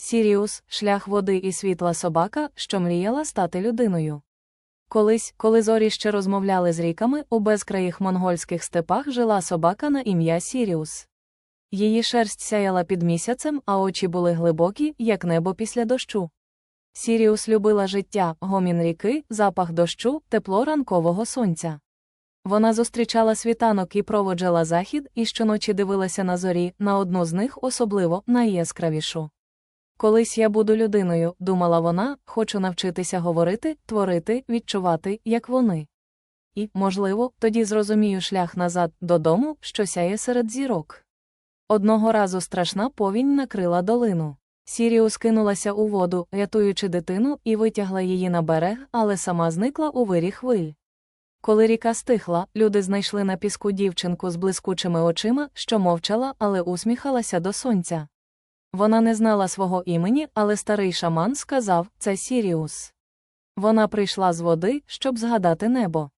Сіріус шлях води і світла собака, що мріяла стати людиною. Колись, коли зорі ще розмовляли з ріками, у безкраїх монгольських степах жила собака на ім'я Сіріус. Її шерсть сяяла під місяцем, а очі були глибокі, як небо після дощу. Сіріус любила життя, гомін ріки, запах дощу, тепло ранкового сонця. Вона зустрічала світанок і проводжала захід, і щоночі дивилася на зорі, на одну з них особливо найяскравішу. Колись я буду людиною, думала вона, хочу навчитися говорити, творити, відчувати, як вони. І, можливо, тоді зрозумію шлях назад додому, що сяє серед зірок. Одного разу страшна повінь накрила долину. Сіріус кинулася у воду, рятуючи дитину, і витягла її на берег, але сама зникла у вирі хвиль. Коли ріка стихла, люди знайшли на піску дівчинку з блискучими очима, що мовчала, але усміхалася до сонця. Вона не знала свого імені, але старий шаман сказав це Сіріус. Вона прийшла з води, щоб згадати небо.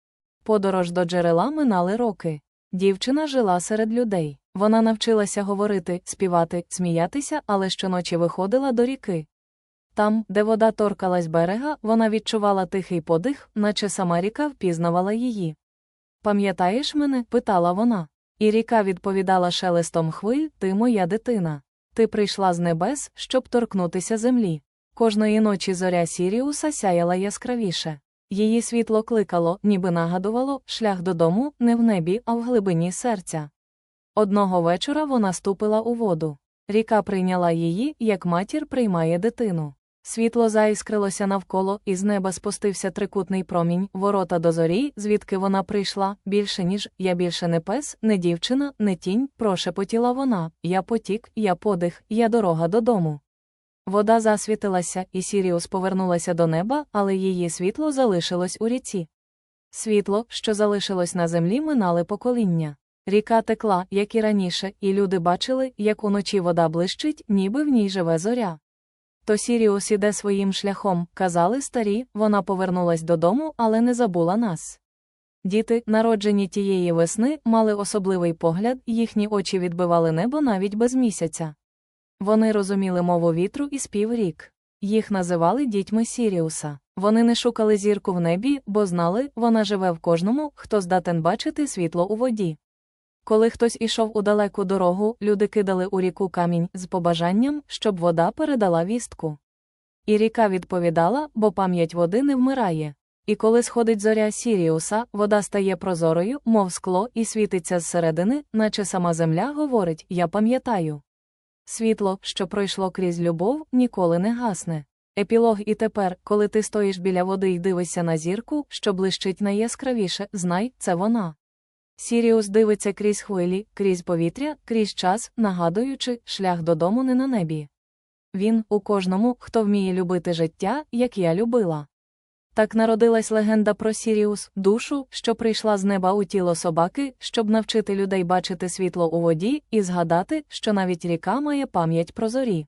Подорож до джерела минали роки. Дівчина жила серед людей. Вона навчилася говорити, співати, сміятися, але щоночі виходила до ріки. Там, де вода торкалась берега, вона відчувала тихий подих, наче сама ріка впізнавала її. Пам'ятаєш мене? питала вона. І ріка відповідала шелестом хвиль, ти моя дитина. Ти прийшла з небес, щоб торкнутися землі. Кожної ночі зоря Сіріуса сяяла яскравіше. Її світло кликало, ніби нагадувало, шлях додому не в небі, а в глибині серця. Одного вечора вона ступила у воду. Ріка прийняла її, як матір приймає дитину. Світло заіскрилося навколо, і з неба спустився трикутний промінь, ворота до зорі, звідки вона прийшла, більше ніж я більше не пес, не дівчина, не тінь, прошепотіла вона. Я потік, я подих, я дорога додому. Вода засвітилася, і Сіріус повернулася до неба, але її світло залишилось у ріці. Світло, що залишилось на землі, минали покоління. Ріка текла, як і раніше, і люди бачили, як уночі вода блищить, ніби в ній живе зоря. То Сіріус іде своїм шляхом, казали старі, вона повернулась додому, але не забула нас. Діти, народжені тієї весни, мали особливий погляд, їхні очі відбивали небо навіть без місяця. Вони розуміли мову вітру і спів рік. Їх називали дітьми Сіріуса. Вони не шукали зірку в небі, бо знали, вона живе в кожному, хто здатен бачити світло у воді. Коли хтось ішов у далеку дорогу, люди кидали у ріку камінь з побажанням, щоб вода передала вістку. І ріка відповідала, бо пам'ять води не вмирає. І коли сходить зоря Сіріуса, вода стає прозорою, мов скло, і світиться зсередини, наче сама земля говорить Я пам'ятаю. Світло, що пройшло крізь любов, ніколи не гасне. Епілог і тепер, коли ти стоїш біля води і дивишся на зірку, що блищить найяскравіше, знай, це вона. Сіріус дивиться крізь хвилі, крізь повітря, крізь час, нагадуючи, шлях додому не на небі. Він у кожному, хто вміє любити життя, як я любила. Так народилась легенда про Сіріус, душу, що прийшла з неба у тіло собаки, щоб навчити людей бачити світло у воді і згадати, що навіть ріка має пам'ять про зорі.